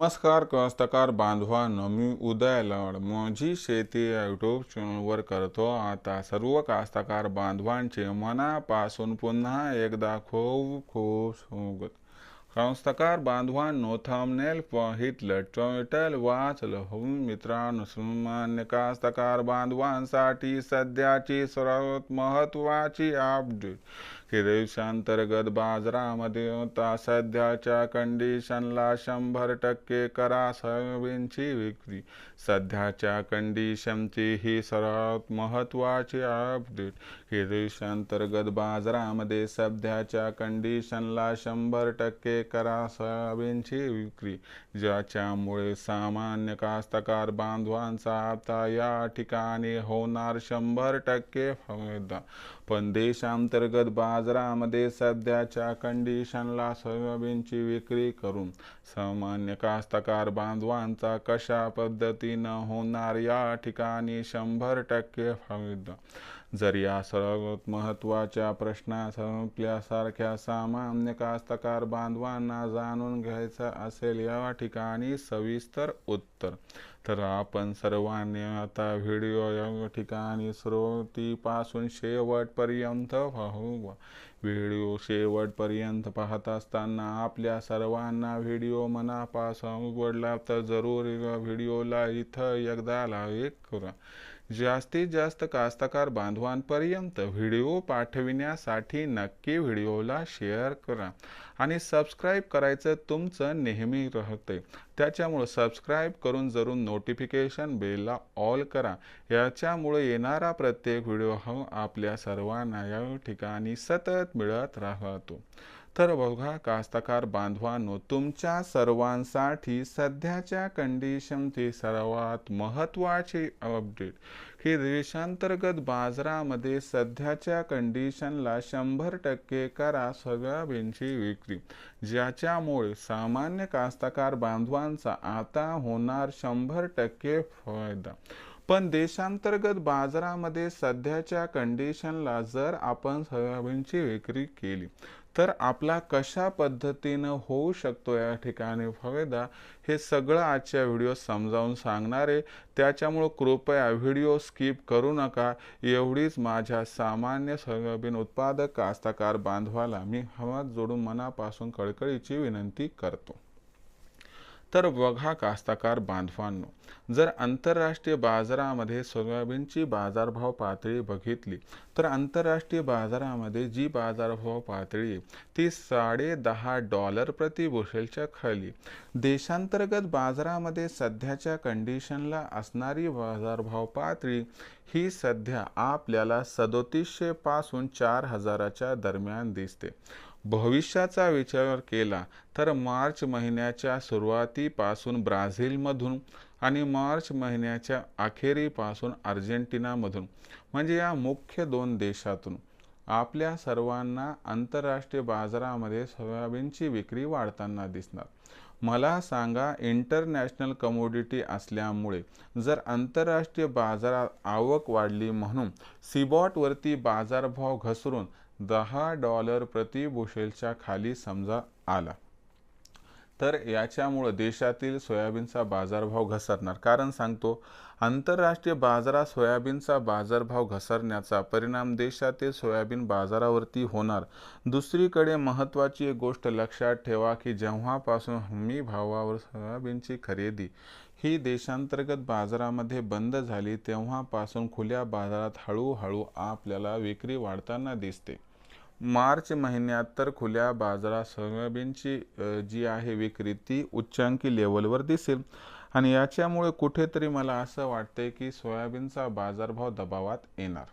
नमस्कार कास्तकार बांधवांनो मी उदय लाड. माझी शेती या यूट्यूब चॅनलवर करतो. आता सर्व कास्तकार बांधवांचे मनापासून पुन्हा एकदा खूप खूप स्वागत. कास्तकार बांधवांनो थंबनेल पाहितलं टायटल वाचलं. हो मित्रांनो सामान्य कास्तकार बांधवांसाठी सध्याची सर्वात महत्त्वाची अपडेट देशांतर्गत बाजारामध्ये होता सध्याच्या कंडिशनला शंभर टक्के करा सोयाबीनची विक्री. सध्याच्या कंडिशनची ही सर्वात महत्त्वाची अपडेट. की देशांतर्गत बाजारामध्ये सध्याच्या कंडिशनला शंभर टक्के करा सोयाबीनची विक्री. ज्याच्यामुळे सामान्य कास्तकार बांधवांचा आता या ठिकाणी होणार शंभर टक्के फायदा. पण देशांतर्गत बाजारामध्ये सध्याच्या कंडिशनला सोयाबीनची विक्री करून सामान्य कास्तकार बांधवांचा कशा पद्धतीनं होणार या ठिकाणी शंभर टक्के फायदा? जर या सर्वात महत्त्वाच्या प्रश्नासारख्या सामान्य कास्तकार बांधवांना जाणून घ्यायचं असेल या ठिकाणी सविस्तर उत्तर. तर आपण सर्वांनी आता व्हिडिओ या ठिकाणी सुरुवातीपासून शेवटपर्यंत पाहू. व्हिडिओ शेवटपर्यंत पाहत असताना आपल्या सर्वांना व्हिडिओ मनापासून आवडला तर जरूर व्हिडिओला इथं एकदा लाईक करा. जास्तीत जास्त कास्तकार बांधवांपर्यंत व्हिडिओ पाठविण्यासाठी नक्की व्हिडिओला शेअर करा आणि सबस्क्राईब करायचं तुमचं नेहमी राहते त्याच्यामुळं सबस्क्राईब करून जरूर नोटिफिकेशन बेलला ऑल करा. याच्यामुळे येणारा प्रत्येक व्हिडिओ हा आपल्या सर्वांना या ठिकाणी सतत मिळत राहतो. तर बघा कास्तकार बांधवांनो तुमच्या सर्वांसाठी सध्याच्या कंडिशनची सर्वात महत्त्वाची अपडेट की देशांतर्गत बाजारामध्ये सध्याच्या कंडिशनला शंभर टक्के करा सोयाबीनची विक्री. ज्याच्यामुळे सामान्य कास्तकार बांधवांचा आता होणार शंभर टक्के फायदा. पण देशांतर्गत बाजारामध्ये सध्याच्या कंडिशनला जर आपण सोयाबीनची विक्री केली तर आपला कशा पद्धतीनं होऊ शकतो या ठिकाणी फायदा हे सगळं आजच्या व्हिडिओ समजावून सांगणार आहे. त्याच्यामुळं कृपया व्हिडिओ स्किप करू नका. एवढीच माझ्या सामान्य सोयाबीन उत्पादक कास्तकार बांधवाला मी हवा जोडून मनापासून कळकळीची विनंती करतो. तर बघा कास्ताकार बांधवांनो जर आंतरराष्ट्रीय बाजारामध्ये सोयाबीनची बाजारभाव पातळी बघितली तर आंतरराष्ट्रीय बाजारामध्ये जी बाजारभाव पातळी आहे ती साडे दहा डॉलर प्रति बुशेलच्या खाली. देशांतर्गत बाजारामध्ये सध्याच्या कंडिशनला असणारी बाजारभाव पातळी ही सध्या आपल्याला सदोतीसशे पासून चार हजाराच्या दरम्यान दिसते. भविष्याचा विचार केला तर मार्च महिन्याच्या सुरुवातीपासून ब्राझीलमधून आणि मार्च महिन्याच्या अखेरीपासून अर्जेंटिनामधून म्हणजे या मुख्य दोन देशातून. आपल्या सर्वांना आंतरराष्ट्रीय बाजारामध्ये सोयाबीनची विक्री वाढताना दिसणार. मला सांगा इंटरनॅशनल कमोडिटी असल्यामुळे जर आंतरराष्ट्रीय बाजारात आवक वाढली म्हणून सिबॉटवरती बाजारभाव घसरून दहा डॉलर प्रति बुशेलच्या खाली समजा आला. तर याच्यामुळं देशातील सोयाबीनचा बाजारभाव घसरणार. कारण सांगतो आंतरराष्ट्रीय बाजारात सोयाबीनचा बाजारभाव घसरण्याचा परिणाम देशातील सोयाबीन बाजारावरती होणार. दुसरीकडे महत्त्वाची एक गोष्ट लक्षात ठेवा की जेव्हापासून हमी भावावर सोयाबीनची खरेदी ही देशांतर्गत बाजारामध्ये बंद झाली तेव्हापासून खुल्या बाजारात हळूहळू आपल्याला विक्री वाढताना दिसते. मार्च महिन्यात तर खुल्या बाजारात सोयाबीनची जी आहे विक्री ती उच्चांकी लेवलवर दिसेल. आणि याच्यामुळे कुठेतरी मला असं वाटतंय की सोयाबीनचा बाजारभाव दबावात येणार.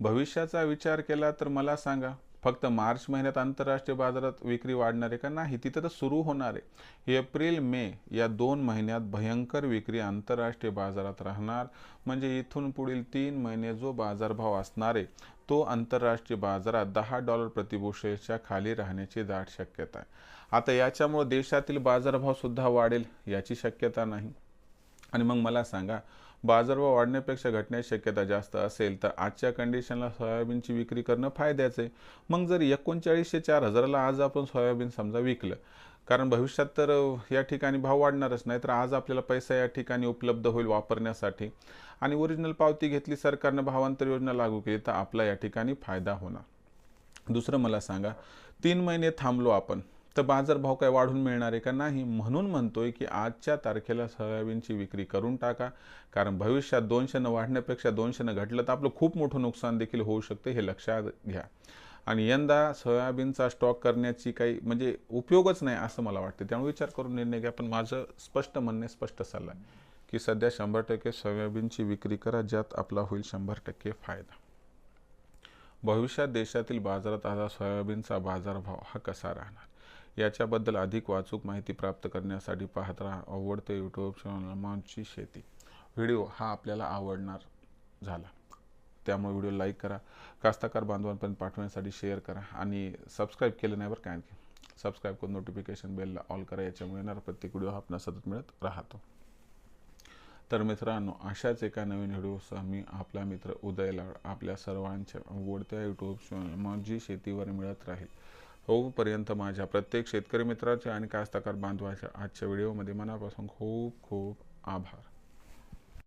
भविष्याचा विचार केला तर मला सांगा फक्त मार्च महिन्यात आंतरराष्ट्रीय बाजारात विक्री वाढणार आहे का नाही? तिथं तर सुरू होणार आहे. एप्रिल मे या दोन महिन्यात भयंकर विक्री आंतरराष्ट्रीय बाजारात राहणार. म्हणजे इथून पुढील तीन महिने जो बाजारभाव असणार आहे तो आंतरराष्ट्रीय बाजारात दहा डॉलर प्रतिभूषेच्या खाली राहण्याची दाट शक्यता आहे. आता याच्यामुळे देशातील बाजारभावसुद्धा वाढेल याची शक्यता नाही. आणि मग मला सांगा बाजारभाव वाढण्यापेक्षा घटण्याची शक्यता जास्त असेल तर आजच्या कंडिशनला सोयाबीनची विक्री करणं फायद्याचं आहे. मग जर एकोणचाळीसशे चार हजाराला आज आपण सोयाबीन समजा विकलं कारण भविष्यात तर या ठिकाणी भाव वाढणारच नाही तर आज आपल्याला पैसा या ठिकाणी उपलब्ध होईल वापरण्यासाठी. आणि ओरिजिनल पावती घेतली सरकारनं भावांतर योजना लागू केली तर आपला या ठिकाणी फायदा होणार. दुसरं मला सांगा तीन महिने थांबलो आपण तर बाजारभाव काय वाढून मिळणार आहे का नाही? म्हणून म्हणतोय की आजच्या तारखेला सोयाबीनची विक्री करून टाका कारण भविष्यात दोनशेनं वाढण्यापेक्षा दोनशेनं घटलं तर आपलं खूप मोठं नुकसान देखील होऊ शकते हे लक्षात घ्या. आणि यंदा सोयाबीनचा स्टॉक करण्याची काही म्हणजे उपयोगच नाही असं मला वाटतं. त्यामुळे विचार करून निर्णय घ्या पण माझं स्पष्ट म्हणणे स्पष्ट सल्ला आहे की सध्या शंभर टक्के सोयाबीनची विक्री करा ज्यात आपला होईल शंभर टक्के फायदा. भविष्यात देशातील बाजारात आता सोयाबीनचा बाजारभाव हा कसा राहणार? याच्याबद्दल अधिक वाचूक माहिती प्राप्त करण्यासाठी पाहत राहा आवडते यूट्यूब चॅनल मानची शेती. व्हिडिओ हा आपल्याला आवडणार झाला. त्यामुळे व्हिडिओ लाईक करा कास्ताकार बांधवांपर्यंत पाठवण्यासाठी शेअर करा आणि सबस्क्राईब केलं नाही बरं काय की सबस्क्राईब करून नोटिफिकेशन बेलला ऑल करा याच्यामुळे येणारा प्रत्येक व्हिडिओ हा सतत मिळत राहतो. तर मित्रांनो अशाच एका नवीन व्हिडिओसह मी आपला मित्र उदय लाड आपल्या सर्वांच्या आवडत्या यूट्यूब माझी शेतीवर मिळत राहील होपर्यंत माझ्या प्रत्येक शेतकरी मित्राच्या आणि कास्तकार बांधवाच्या आजच्या व्हिडिओमध्ये मनापासून खूप खूप आभार.